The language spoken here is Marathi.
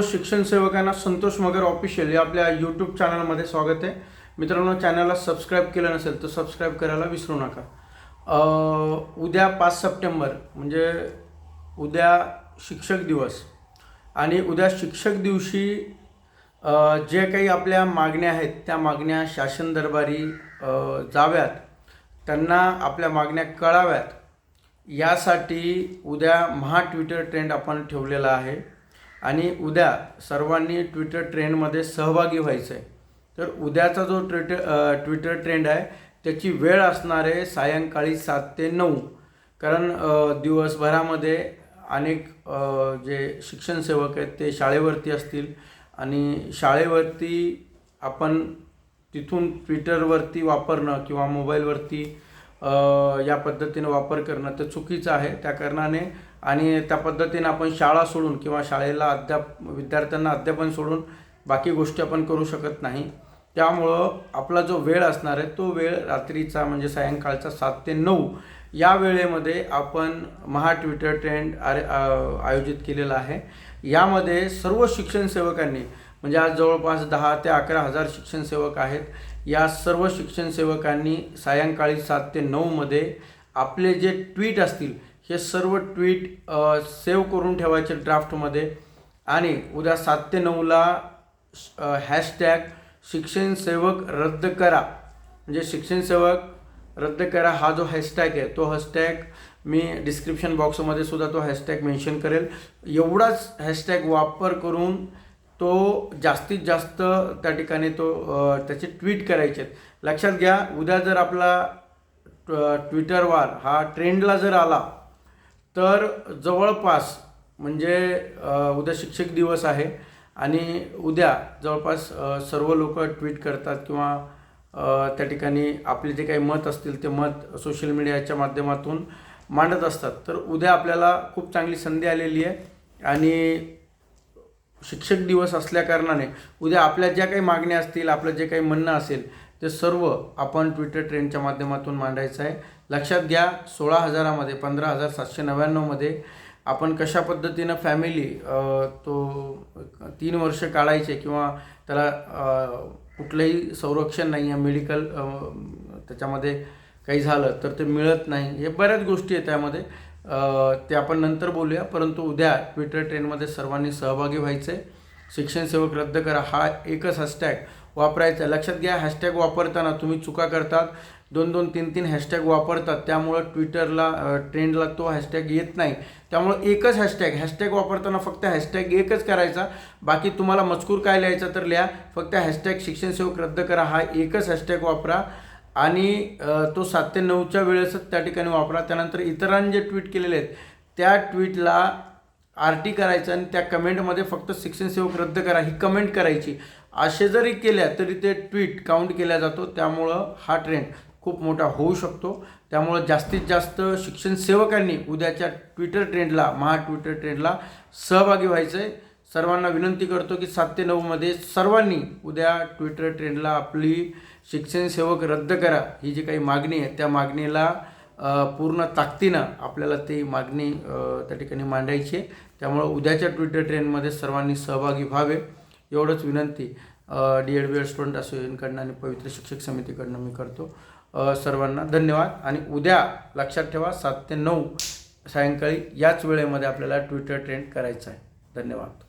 सर्व शिक्षण सेवकांना संतोष मगर ऑफिशियल या आपल्या यूट्यूब चॅनलमध्ये स्वागत आहे. मित्रांनो चॅनलला सबस्क्राईब केलं नसेल तर सबस्क्राईब करायला विसरू नका. उद्या पाच सप्टेंबर म्हणजे उद्या शिक्षक दिवस. आणि उद्या शिक्षक दिवशी जे काही आपल्या मागण्या आहेत त्या मागण्या शासन दरबारी जाव्यात. त्यांना आपल्या मागण्या कळाव्यात. यासाठी उद्या महा ट्विटर ट्रेंड आपण ठेवलेला आहे. आणि उद्या सर्वांनी ट्विटर ट्रेंडमध्ये सहभागी व्हायचं आहे तर उद्याचा जो ट्विटर ट्विटर ट्रेंड आहे त्याची वेळ असणार आहे सायंकाळी सात ते नऊ. कारण दिवसभरामध्ये अनेक जे शिक्षण सेवक आहेत ते शाळेवरती असतील. आणि शाळेवरती आपण तिथून ट्विटरवरती वापरणं किंवा मोबाईलवरती या पद्धतीनं वापर करणं ते चुकीचं आहे. त्या कारणाने आणि त्या पद्धतीनं आपण शाळा सोडून किंवा शाळेला अद्याप विद्यार्थ्यांना अध्यापन सोडून बाकी गोष्टी आपण करू शकत नाही. त्यामुळं आपला जो वेळ असणार आहे तो वेळ रात्रीचा म्हणजे सायंकाळचा सात ते नऊ या वेळेमध्ये आपण महा ट्विटर ट्रेंड आर आयोजित केलेला आहे. यामध्ये सर्व शिक्षण सेवकांनी म्हणजे आज जवळपास दहा ते अकरा हजार शिक्षण सेवक आहेत. या सर्व शिक्षण सेवकांनी सायंकाळी सात ते नऊमध्ये आपले जे ट्विट असतील हे सर्व ट्विट सेव्ह करून ठेवायचे ड्राफ्टमध्ये आणि उद्या सात ते नऊला हॅशटॅग शिक्षण सेवक रद्द करा. म्हणजे शिक्षण सेवक रद्द करा हा जो हॅशटॅग आहे तो हॅशटॅग मी डिस्क्रिप्शन बॉक्समध्ये सुद्धा तो हॅशटॅग मेन्शन करेल. एवढाच हॅशटॅग वापर करून तो जास्तीत जास्त त्या ठिकाणी तो त्याचे ट्विट करायचे लक्षात घ्या उद्या जर आपला ट्विटरवर हा ट्रेंडला जर आला तर जवळपास म्हणजे उद्या शिक्षक दिवस आहे आणि उद्या जवळपास सर्व लोक ट्विट करतात किंवा त्या ठिकाणी आपले जे काही मत असतील ते मत सोशल मीडियाच्या माध्यमातून मांडत असतात. तर उद्या आपल्याला खूप चांगली संधी आलेली आहे आणि शिक्षक दिवस असल्याकारणाने उद्या आपल्या ज्या काही मागण्या असतील आपलं जे काही म्हणणं असेल ते सर्व आपण ट्विटर ट्रेंडच्या माध्यमातून मांडायचं आहे. लक्षात घ्या सोळा हजारामध्ये पंधरा हजार सातशे नव्याण्णवमध्ये आपण कशा पद्धतीनं फॅमिली तो तीन वर्ष काढायचे किंवा त्याला कुठलंही संरक्षण नाही आहे मेडिकल त्याच्यामध्ये काही झालं तर ते मिळत नाही. हे बऱ्याच गोष्टी आहेत त्यामध्ये. ते आपण नंतर बोलूया परंतु उद्या ट्विटर ट्रेंडमध्ये सर्वांनी सहभागी व्हायचं आहे शिक्षण सेवक रद्द करा. हा एकच हॅशटॅग वापरायचा. लक्षात घ्या हॅशटॅग वापरताना तुम्ही चुका करतात. दोन दोन तीन तीन हॅशटॅग वापरतात. त्यामुळं ट्विटरला ट्रेंडला तो हॅशटॅग येत नाही. त्यामुळं एकच हॅशटॅग हॅशटॅग वापरताना फक्त हॅशटॅग एकच करायचा. बाकी तुम्हाला मजकूर काय लिहायचा तर लिहा. फक्त हॅशटॅग शिक्षण सेवक रद्द करा. हा एकच हॅशटॅग वापरा. आणि तो सात ते नऊच्या वेळेसच त्या ठिकाणी वापरा. त्यानंतर इतरांनी जे ट्विट केलेले आहेत त्या ट्विटला आर टी करायचं आणि त्या कमेंटमध्ये फक्त शिक्षण सेवक रद्द करा ही कमेंट करायची. असे जरी केल्या तरी ते ट्विट काउंट केला जातो. त्यामुळं हा ट्रेंड खूप मोठा होऊ शकतो. त्यामुळं जास्तीत जास्त शिक्षण सेवकांनी उद्याच्या ट्विटर ट्रेंडला महा ट्विटर ट्रेंडला सहभागी व्हायचं आहे सर्वांना विनंती करतो की सात ते नऊमध्ये सर्वांनी उद्या ट्विटर ट्रेंडला आपली शिक्षण सेवक रद्द करा. ही जी काही मागणी आहे त्या मागणीला पूर्ण ताकदीनं आपल्याला ती मागणी त्या ठिकाणी मांडायची आहे. त्यामुळं उद्याच्या ट्विटर ट्रेनमध्ये सर्वांनी सहभागी व्हावे एवढंच विनंती. D Ed B Ed student असोसिएशनकडनं आणि पवित्र शिक्षक समितीकडनं मी करतो. सर्वांना धन्यवाद आणि उद्या लक्षात ठेवा सात ते नऊ सायंकाळी याच वेळेमध्ये आपल्याला ट्विटर ट्रेंड करायचं आहे. धन्यवाद.